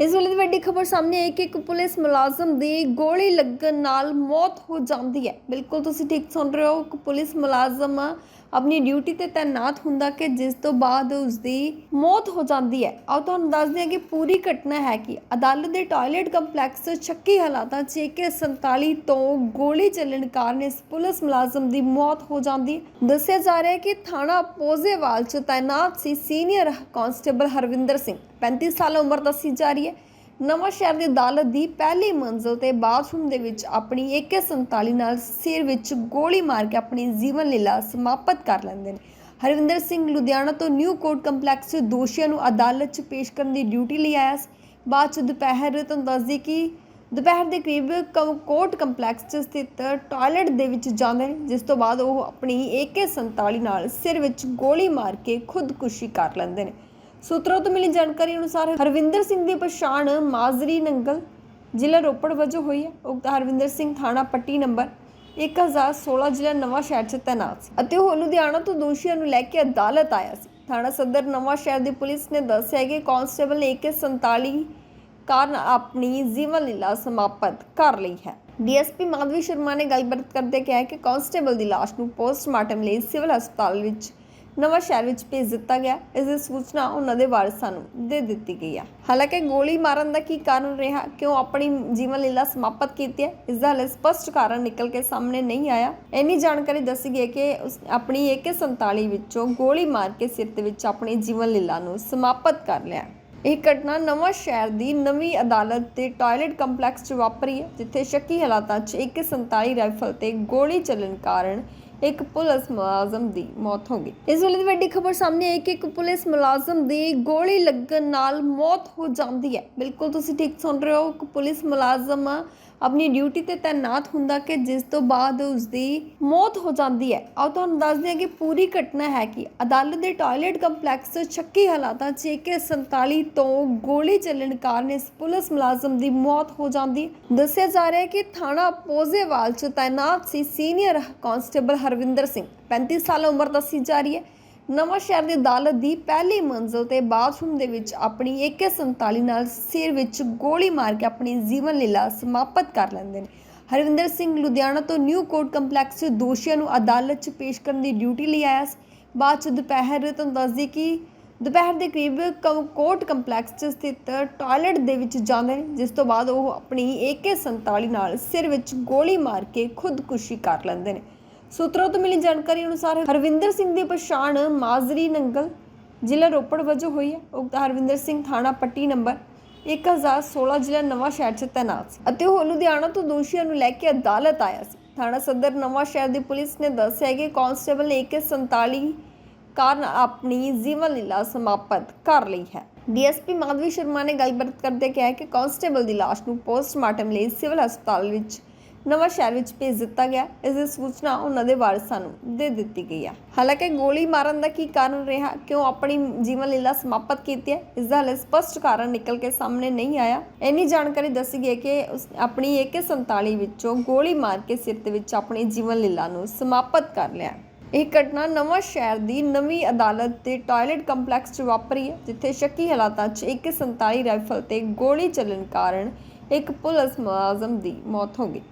ਇਸ ਵੇਲੇ ਦੀ ਵੱਡੀ ਖਬਰ ਸਾਹਮਣੇ ਆਈ ਕਿ ਇੱਕ ਪੁਲਿਸ ਮੁਲਾਜ਼ਮ ਦੀ ਗੋਲੀ ਲੱਗਣ ਨਾਲ ਮੌਤ ਹੋ ਜਾਂਦੀ ਹੈ। ਬਿਲਕੁਲ ਤੁਸੀਂ ਠੀਕ ਸੁਣ ਰਹੇ ਹੋ, ਇੱਕ ਪੁਲਿਸ ਮੁਲਾਜ਼ਮ ਆਪਣੀ ਡਿਊਟੀ ਤੇ ਤਾਇਨਾਤ ਹੁੰਦਾ ਕਿ ਜਿਸ ਤੋਂ ਬਾਅਦ ਉਸ ਦੀ ਮੌਤ ਹੋ ਜਾਂਦੀ ਹੈ। ਆਓ ਤੁਹਾਨੂੰ ਦੱਸਦੇ ਹਾਂ ਕਿ ਪੂਰੀ ਘਟਨਾ ਹੈ ਕਿ। ਅਦਾਲਤ ਦੇ ਟਾਇਲਟ ਕੰਪਲੈਕਸ ਸ਼ੱਕੀ ਹਾਲਾਤਾਂ 'ਚ AK47 ਤੋਂ ਗੋਲੀ ਚੱਲਣ ਕਾਰਨ ਇਸ ਪੁਲਿਸ ਮੁਲਾਜ਼ਮ ਦੀ ਮੌਤ ਹੋ ਜਾਂਦੀ। ਹੈ ਦੱਸਿਆ ਜਾ ਰਿਹਾ ਹੈ ਕਿ ਥਾਣਾ ਪੋਜ਼ੇਵਾਲ 'ਚ ਤਾਇਨਾਤ ਸੀ ਸੀਨੀਅਰ ਕਾਂਸਟੇਬਲ ਹਰਵਿੰਦਰ ਸਿੰਘ। 35 ਸਾਲ ਉਮਰ ਦੱਸੀ ਜਾ ਰਹੀ ਹੈ। ਨਵਾਂ ਸ਼ਹਿਰ ਦੀ ਅਦਾਲਤ ਦੀ ਪਹਿਲੀ ਮੰਜ਼ਲ ਤੇ ਬਾਥਰੂਮ ਦੇ ਵਿੱਚ ਆਪਣੀ AK47 ਨਾਲ ਸਿਰ ਵਿੱਚ ਗੋਲੀ ਮਾਰ ਕੇ ਆਪਣੀ ਜੀਵਨ ਲੀਲਾ ਸਮਾਪਤ ਕਰ ਲੈਂਦੇ ਨੇ। ਹਰਵਿੰਦਰ ਸਿੰਘ ਲੁਧਿਆਣਾ ਤੋਂ ਨਿਊ ਕੋਰਟ ਕੰਪਲੈਕਸ 'ਚ ਦੋਸ਼ੀਆਂ ਨੂੰ ਅਦਾਲਤ 'ਚ ਪੇਸ਼ ਕਰਨ ਦੀ ਡਿਊਟੀ ਲਈ ਆਇਆ ਸੀ। ਬਾਅਦ 'ਚ ਦੁਪਹਿਰ ਤੁਹਾਨੂੰ ਦੱਸਦੀ ਕਿ ਦੁਪਹਿਰ ਦੇ ਕਰੀਬ ਕ- ਕੋਰਟ ਕੰਪਲੈਕਸ 'ਚ ਸਥਿਤ ਟਾਇਲਟ ਦੇ ਵਿੱਚ ਜਾਂਦੇ ਨੇ, ਜਿਸ ਤੋਂ ਬਾਅਦ ਉਹ ਆਪਣੀ AK47 ਨਾਲ ਸਿਰ ਵਿੱਚ ਗੋਲੀ ਮਾਰ ਕੇ ਖੁਦਕੁਸ਼ੀ ਕਰ ਲੈਂਦੇ ਨੇ। ਸੂਤਰਾਂ ਤੋਂ ਮਿਲੀ ਜਾਣਕਾਰੀ ਅਨੁਸਾਰ ਹਰਵਿੰਦਰ ਸਿੰਘ ਦੀ ਪਛਾਣ ਮਾਜ਼ਰੀ ਨੰਗਲ ਜ਼ਿਲ੍ਹਾ ਰੋਪੜ ਵਜੋਂ ਹੋਈ ਹੈ। ਉਕਤ ਹਰਵਿੰਦਰ ਸਿੰਘ ਥਾਣਾ ਪੱਟੀ ਨੰਬਰ 1016 ਜ਼ਿਲ੍ਹਾ ਨਵਾਂ ਸ਼ਹਿਰ 'ਚ ਤੈਨਾਤ ਸੀ ਅਤੇ ਉਹ ਲੁਧਿਆਣਾ ਤੋਂ ਦੋਸ਼ੀਆਂ ਨੂੰ ਲੈ ਕੇ ਅਦਾਲਤ ਆਇਆ ਸੀ। ਥਾਣਾ ਸਦਰ ਨਵਾਂ ਸ਼ਹਿਰ ਦੀ ਪੁਲਿਸ ਨੇ ਦੱਸਿਆ ਕਿ ਕਾਂਸਟੇਬਲ ਨੇ AK47 ਕਾਰਨ ਆਪਣੀ ਜੀਵਨ ਲੀਲਾ ਸਮਾਪਤ ਕਰ ਲਈ ਹੈ। ਡੀਐਸਪੀ ਮਾਧਵੀ ਸ਼ਰਮਾ ਨੇ ਗੱਲਬਾਤ ਕਰਦੇ ਕਿਹਾ ਕਿ ਕਾਂਸਟੇਬਲ ਦੀ ਲਾਸ਼ ਨੂੰ ਪੋਸਟਮਾਰਟਮ ਲਈ ਸਿਵਲ ਹਸਪਤਾਲ ਵਿੱਚ ਨਵਾਂ ਸ਼ਹਿਰ ਵਿੱਚ ਭੇਜ ਦਿੱਤਾ ਗਿਆ। ਇਸ ਦੀ ਸੂਚਨਾ ਉਹਨਾਂ ਦੇ ਵਾਰਸਾਂ ਨੂੰ ਦੇ ਦਿੱਤੀ ਗਈ ਹੈ ਹਾਲਾਂਕਿ ਗੋਲੀ ਮਾਰਨ ਦਾ ਕੀ ਕਾਰਨ ਰਿਹਾ? ਕਿਉਂ ਆਪਣੀ ਜੀਵਨ ਲੀਲਾ ਸਮਾਪਤ ਕੀਤੀ ਹੈ? ਇਸ ਦਾ ਹਲੇ ਸਪਸ਼ਟ ਕਾਰਨ ਨਿਕਲ ਕੇ ਸਾਹਮਣੇ ਨਹੀਂ ਆਇਆ। ਇੰਨੀ ਜਾਣਕਾਰੀ ਦੱਸੀ ਗਈ ਕਿ ਆਪਣੀ AK47 ਵਿੱਚੋਂ ਗੋਲੀ ਮਾਰ ਕੇ ਸਿਰ ਦੇ ਵਿੱਚ ਆਪਣੀ ਜੀਵਨ ਲੀਲਾ ਨੂੰ ਸਮਾਪਤ ਕਰ ਲਿਆ। ਇਹ ਘਟਨਾ ਨਵਾਂ ਸ਼ਹਿਰ ਦੀ ਨਵੀਂ ਅਦਾਲਤ ਦੇ ਟਾਇਲਟ ਕੰਪਲੈਕਸ 'ਚ ਵਾਪਰੀ ਹੈ, ਜਿੱਥੇ ਸ਼ੱਕੀ ਹਾਲਾਤਾਂ 'ਚ ਇੱਕ 47 ਰਾਈਫਲ ਤੇ ਗੋਲੀ ਚੱਲਣ ਕਾਰਨ ਇੱਕ ਪੁਲਿਸ ਮੁਲਾਜ਼ਮ ਦੀ ਮੌਤ ਹੋ ਗਈ। ਇਸ ਵੇਲੇ ਦੀ ਵੱਡੀ ਖਬਰ ਸਾਹਮਣੇ ਆਈ ਕਿ ਇੱਕ ਪੁਲਿਸ ਮੁਲਾਜ਼ਮ ਦੀ ਗੋਲੀ ਲੱਗਣ ਨਾਲ ਮੌਤ ਹੋ ਜਾਂਦੀ ਹੈ। ਬਿਲਕੁਲ ਤੁਸੀਂ ਠੀਕ ਸੁਣ ਰਹੇ ਹੋ, ਇੱਕ ਪੁਲਿਸ ਮੁਲਾਜ਼ਮ ਆਪਣੀ ਡਿਊਟੀ ਤੇ ਤਾਇਨਾਤ ਹੁੰਦਾ ਕਿ ਜਿਸ ਤੋਂ ਬਾਅਦ ਉਸ ਦੀ ਮੌਤ ਹੋ ਜਾਂਦੀ ਹੈ। ਆਓ ਤੁਹਾਨੂੰ ਦੱਸਦੇ ਹਾਂ ਕਿ ਪੂਰੀ ਘਟਨਾ ਹੈ ਕਿ? ਅਦਾਲਤ ਦੇ ਟਾਇਲਟ ਕੰਪਲੈਕਸ ਸ਼ੱਕੀ ਹਾਲਾਤਾਂ 'ਚ AK47 ਤੋਂ ਗੋਲੀ ਚੱਲਣ ਕਾਰਨ ਇਸ ਪੁਲਿਸ ਮੁਲਾਜ਼ਮ ਦੀ ਮੌਤ ਹੋ ਜਾਂਦੀ। ਦੱਸਿਆ ਜਾ ਰਿਹਾ ਹੈ ਕਿ ਥਾਣਾ ਪੋਜ਼ੇਵਾਲ 'ਚ ਤਾਇਨਾਤ ਸੀ ਸੀਨੀਅਰ ਕਾਂਸਟੇਬਲ ਹਰਵਿੰਦਰ ਸਿੰਘ। 35 ਸਾਲ ਉਮਰ ਦੱਸੀ ਜਾ ਰਹੀ ਹੈ। ਨਵਾਂ ਸ਼ਹਿਰ ਦੀ ਅਦਾਲਤ ਦੀ ਪਹਿਲੀ ਮੰਜ਼ਲ ਤੇ ਬਾਥਰੂਮ ਦੇ ਵਿੱਚ ਆਪਣੀ AK47 ਨਾਲ ਸਿਰ ਵਿੱਚ ਗੋਲੀ ਮਾਰ ਕੇ ਆਪਣੀ ਜੀਵਨ ਲੀਲਾ ਸਮਾਪਤ ਕਰ ਲੈਂਦੇ ਨੇ। ਹਰਵਿੰਦਰ ਸਿੰਘ ਲੁਧਿਆਣਾ ਤੋਂ ਨਿਊ ਕੋਰਟ ਕੰਪਲੈਕਸ 'ਚ ਦੋਸ਼ੀਆਂ ਨੂੰ ਅਦਾਲਤ 'ਚ ਪੇਸ਼ ਕਰਨ ਦੀ ਡਿਊਟੀ ਲਈ ਆਇਆ ਸੀ। ਬਾਅਦ 'ਚ ਦੁਪਹਿਰ ਤੁਹਾਨੂੰ ਦੱਸਦੀ ਕਿ ਦੁਪਹਿਰ ਦੇ ਕਰੀਬ ਕ- ਕੋਰਟ ਕੰਪਲੈਕਸ 'ਚ ਸਥਿਤ ਟਾਇਲਟ ਦੇ ਵਿੱਚ ਜਾਂਦੇ ਨੇ, ਜਿਸ ਤੋਂ ਬਾਅਦ ਉਹ ਆਪਣੀ AK47 ਨਾਲ ਸਿਰ ਵਿੱਚ ਗੋਲੀ ਮਾਰ ਕੇ ਖੁਦਕੁਸ਼ੀ ਕਰ ਲੈਂਦੇ ਨੇ। ਸੂਤਰਾਂ ਤੋਂ ਮਿਲੀ ਜਾਣਕਾਰੀ ਅਨੁਸਾਰ ਹਰਵਿੰਦਰ ਸਿੰਘ ਦੀ ਪਛਾਣ ਮਾਜ਼ਰੀ ਨੰਗਲ ਜ਼ਿਲ੍ਹਾ ਰੋਪੜ ਵਜੋਂ ਹੋਈ ਹੈ। ਉਕਤ ਹਰਵਿੰਦਰ ਸਿੰਘ ਥਾਣਾ ਪੱਟੀ ਨੰਬਰ 1016 ਜ਼ਿਲ੍ਹਾ ਨਵਾਂ ਸ਼ਹਿਰ 'ਚ ਤੈਨਾਤ ਸੀ ਅਤੇ ਉਹ ਲੁਧਿਆਣਾ ਤੋਂ ਦੋਸ਼ੀਆਂ ਨੂੰ ਲੈ ਕੇ ਅਦਾਲਤ ਆਇਆ ਸੀ। ਥਾਣਾ ਸਦਰ ਨਵਾਂ ਸ਼ਹਿਰ ਦੀ ਪੁਲਿਸ ਨੇ ਦੱਸਿਆ ਕਿ ਕਾਂਸਟੇਬਲ ਨੇ AK47 ਕਾਰਨ ਆਪਣੀ ਜੀਵਨ ਲੀਲਾ ਸਮਾਪਤ ਕਰ ਲਈ ਹੈ। ਡੀਐਸਪੀ ਮਾਧਵੀ ਸ਼ਰਮਾ ਨੇ ਗੱਲਬਾਤ ਕਰਦੇ ਕਿਹਾ ਕਿ ਕਾਂਸਟੇਬਲ ਦੀ ਲਾਸ਼ ਨੂੰ ਪੋਸਟਮਾਰਟਮ ਲਈ ਸਿਵਲ ਹਸਪਤਾਲ ਵਿੱਚ ਨਵਾਂ ਸ਼ਹਿਰ ਵਿੱਚ ਭੇਜ ਦਿੱਤਾ ਗਿਆ। ਇਸ ਦੀ ਸੂਚਨਾ ਉਹਨਾਂ ਦੇ ਵਾਰਸਾਂ ਨੂੰ ਦੇ ਦਿੱਤੀ ਗਈ ਹੈ। ਹਾਲਾਂਕਿ ਗੋਲੀ ਮਾਰਨ ਦਾ ਕੀ ਕਾਰਨ ਰਿਹਾ? ਕਿਉਂ ਆਪਣੀ ਜੀਵਨ ਲੀਲਾ ਸਮਾਪਤ ਕੀਤੀ ਹੈ? ਇਸ ਦਾ ਹਲੇ ਸਪਸ਼ਟ ਕਾਰਨ ਨਿਕਲ ਕੇ ਸਾਹਮਣੇ ਨਹੀਂ ਆਇਆ। ਇੰਨੀ ਜਾਣਕਾਰੀ ਦੱਸੀ ਗਈ ਕਿ ਉਸ ਆਪਣੀ AK47 ਵਿੱਚੋਂ ਗੋਲੀ ਮਾਰ ਕੇ ਸਿਰ ਦੇ ਵਿੱਚ ਆਪਣੀ ਜੀਵਨ ਲੀਲਾ ਨੂੰ ਸਮਾਪਤ ਕਰ ਲਿਆ। ਇਹ ਘਟਨਾ ਨਵਾਂ ਸ਼ਹਿਰ ਦੀ ਨਵੀਂ ਅਦਾਲਤ ਦੇ ਟਾਇਲਟ ਕੰਪਲੈਕਸ 'ਚ ਵਾਪਰੀ ਹੈ, ਜਿੱਥੇ ਸ਼ੱਕੀ ਹਾਲਾਤਾਂ 'ਚ ਇੱਕ 47 ਰਾਈਫਲ ਤੇ ਗੋਲੀ ਚੱਲਣ ਕਾਰਨ ਇੱਕ ਪੁਲਿਸ ਮੁਲਾਜ਼ਮ ਦੀ ਮੌਤ ਹੋ ਗਈ।